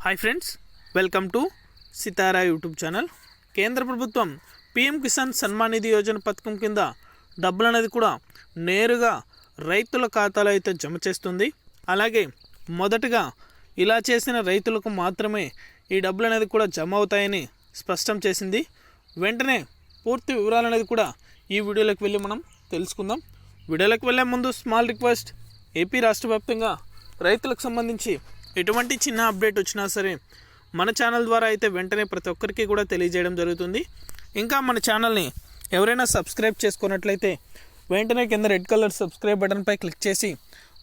Hi friends welcome to Sitara YouTube channel కేంద్ర ప్రభుత్వం PM Kisan Samman Nidhi Yojana పథకం కింద డబ్బులు అనేది కూడా నేరుగా రైతుల ఖాతాలో అయితే జమ చేస్తుంది అలాగే మొదటగా ఇలా చేసిన రైతులకు మాత్రమే ఈ డబ్బులు అనేది కూడా జమ అవుతాయని స్పష్టం చేసింది వెంటనే పూర్తి వివరాలు అనేది కూడా ఈ వీడియోలోకి వెళ్ళి మనం తెలుసుకుందాం వీడియోలోకి వెళ్ళే ముందు స్మాల్ రిక్వెస్ట్ ఏపీ రాష్ట్ర వ్యాప్తంగా రైతులకు సంబంధించి ఎటువంటి చిన్న అప్డేట్ వచ్చినా సరే మన ఛానల్ ద్వారా అయితే వెంటనే ప్రతి ఒక్కరికి కూడా తెలియజేయడం జరుగుతుంది. ఇంకా మన ఛానల్ని ఎవరైనా సబ్స్క్రైబ్ చేసుకున్నట్లయితే వెంటనే కింద రెడ్ కలర్ సబ్స్క్రైబ్ బటన్పై క్లిక్ చేసి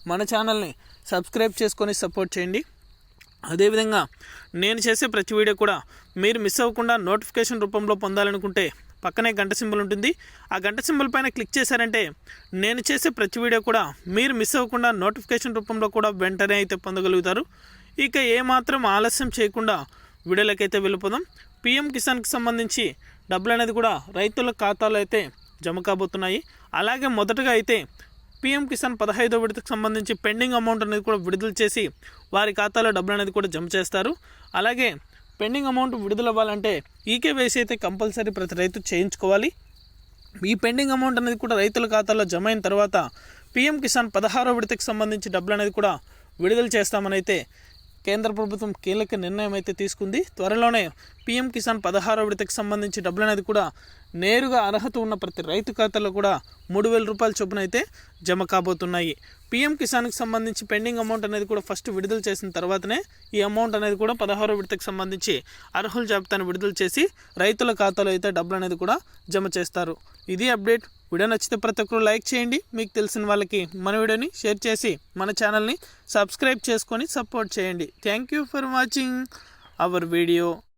మన ఛానల్ని సబ్స్క్రైబ్ చేసుకొని సపోర్ట్ చేయండి. అదేవిధంగా నేను చేసే ప్రతి వీడియో కూడా మీరు మిస్ అవ్వకుండా నోటిఫికేషన్ రూపంలో పొందాలనుకుంటే పక్కనే గంట సింబల్ ఉంటుంది. ఆ గంట సింబల్ పైన క్లిక్ చేశారంటే నేను చేసే ప్రతి వీడియో కూడా మీరు మిస్ అవ్వకుండా నోటిఫికేషన్ రూపంలో కూడా వెంటనే అయితే పొందగలుగుతారు. ఇక ఏమాత్రం ఆలస్యం చేయకుండా వీడియోలకైతే వెళ్ళిపోదాం. పిఎం కిసాన్కి సంబంధించి డబ్బులు అనేది కూడా రైతుల ఖాతాలో అయితే జమ కాబోతున్నాయి. అలాగే మొదటగా అయితే పిఎం కిసాన్ పదహైదో విడతకు సంబంధించి పెండింగ్ అమౌంట్ అనేది కూడా విడుదల చేసి వారి ఖాతాలో డబ్బులు అనేది కూడా జమ చేస్తారు. అలాగే పెండింగ్ అమౌంట్ విడుదల అవ్వాలంటే ఈకేవైసీ అయితే కంపల్సరీ ప్రతి రైతు చేయించుకోవాలి. ఈ పెండింగ్ అమౌంట్ అనేది కూడా రైతుల ఖాతాలో జమ అయిన తర్వాత పిఎం కిసాన్ పదహారో విడతకు సంబంధించి డబ్బులు అనేది కూడా విడుదల చేస్తామని అయితే కేంద్ర ప్రభుత్వం కీలక నిర్ణయం అయితే తీసుకుంది. త్వరలోనే పీఎం కిసాన్ పదహారో విడతకు సంబంధించి డబ్బులు అనేది కూడా నేరుగా అర్హత ఉన్న ప్రతి రైతు ఖాతాలో కూడా మూడు వేల రూపాయల చొప్పున అయితే జమ కాబోతున్నాయి. పీఎం కిసాన్కి సంబంధించి పెండింగ్ అమౌంట్ అనేది కూడా ఫస్ట్ విడుదల చేసిన తర్వాతనే ఈ అమౌంట్ అనేది కూడా పదహారో విడతకు సంబంధించి అర్హుల జాబితాను విడుదల చేసి రైతుల ఖాతాలో అయితే డబ్బులు అనేది కూడా జమ చేస్తారు. ఇది అప్డేట్ వీడియో నచ్చితే ప్రతి ఒక్కరు లైక్ చేయండి. మీకు తెలిసిన వాళ్ళకి మన వీడియోని షేర్ చేసి మన ఛానల్ని సబ్స్క్రైబ్ చేసుకొని సపోర్ట్ చేయండి. Thank you for watching our video